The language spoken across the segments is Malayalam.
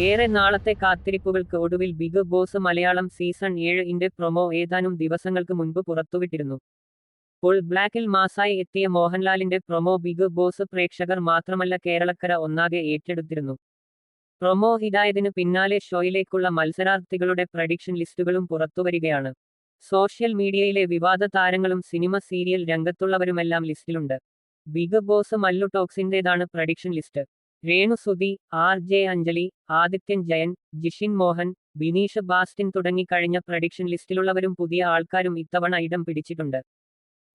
ഏറെ നാളത്തെ കാത്തിരിപ്പുകൾക്ക് ഒടുവിൽ ബിഗ് ബോസ് മലയാളം സീസൺ ഏഴ് ഇന്റെ പ്രൊമോ ഏതാനും ദിവസങ്ങൾക്ക് മുൻപ് പുറത്തുവിട്ടിരുന്നു. ഫുൾ ബ്ലാക്കിൽ മാസായി എത്തിയ മോഹൻലാലിന്റെ പ്രൊമോ ബിഗ് ബോസ് പ്രേക്ഷകർ മാത്രമല്ല കേരളക്കര ഒന്നാകെ ഏറ്റെടുത്തിരുന്നു. പ്രൊമോ ഹിതായതിന് പിന്നാലെ ഷോയിലേക്കുള്ള മത്സരാർത്ഥികളുടെ പ്രഡിക്ഷൻ ലിസ്റ്റുകളും പുറത്തുവരികയാണ്. സോഷ്യൽ മീഡിയയിലെ വിവാദ താരങ്ങളും സിനിമ സീരിയൽ രംഗത്തുള്ളവരുമെല്ലാം ലിസ്റ്റിലുണ്ട്. Big boss Mallu ടോക്സിന്റെതാണ് prediction list Renu Sudhi R J Anjali Adithyan Jayan Jishin Mohan Bineesh Bastin തുടങ്ങി കഴിഞ്ഞ പ്രഡിക്ഷൻ ലിസ്റ്റിലുള്ളവരും പുതിയ ആൾക്കാരും ഇത്തവണ ഇടം പിടിച്ചിട്ടുണ്ട്.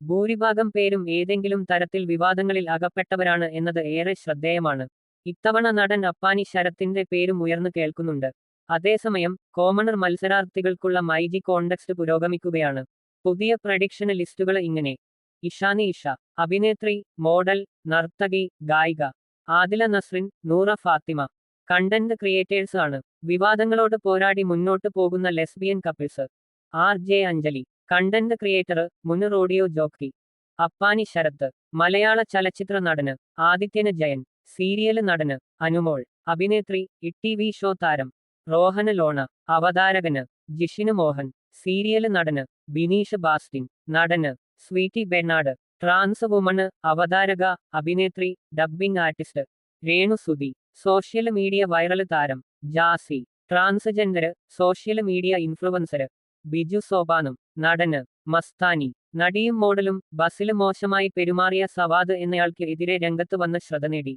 ഭൂരിഭാഗം പേരും ഏതെങ്കിലും തരത്തിൽ വിവാദങ്ങളിൽ അകപ്പെട്ടവരാണ് എന്നത് ഏറെ ശ്രദ്ധേയമാണ്. ഇത്തവണ നടൻ അപ്പാനി ശരത്തിന്റെ പേരും ഉയർന്നു കേൾക്കുന്നുണ്ട്. അതേസമയം കോമണർ മത്സരാർത്ഥികൾക്കുള്ള മൈജി കോണ്ടക്സ്റ്റ് പുരോഗമിക്കുകയാണ്. പുതിയ പ്രഡിക്ഷൻ ലിസ്റ്റുകൾ ഇങ്ങനെ. ഇഷാനി ഇഷ അഭിനേത്രി മോഡൽ നർത്തകി ഗായിക. ആദില നസ്രിൻ നൂറ ഫാത്തിമ കണ്ടന്റ് ക്രിയേറ്റേഴ്സ് ആണ്. വിവാദങ്ങളോട് പോരാടി മുന്നോട്ട് പോകുന്ന lesbian couples. R J Anjali content creator മുൻ റോഡിയോ ജോക്കി. അപ്പാനി ശരത് മലയാള ചലച്ചിത്ര നടന് ആദിത്യന് ജയൻ സീരിയൽ നടന് അനുമോൾ അഭിനേത്രി ഇ വി ഷോ താരം റോഹന് ലോണ അവതാരകന് ജിഷിന് മോഹൻ സീരിയൽ നടന് ബിനീഷ് ബാസ്റ്റിൻ നടന് സ്വീറ്റി ബെർണാഡ് ട്രാൻസ് വുമണ് അവതാരക അഭിനേത്രി dubbing artist Renu Sudhi social media viral താരം Jasi transgender social media influencer Biju സോബാനും നടന് മസ്താനി നടിയും മോഡലും ബസിൽ മോശമായി പെരുമാറിയ സവാദ് എന്നയാൾക്ക് എതിരെ രംഗത്ത് വന്ന് ശ്രദ്ധ നേടി.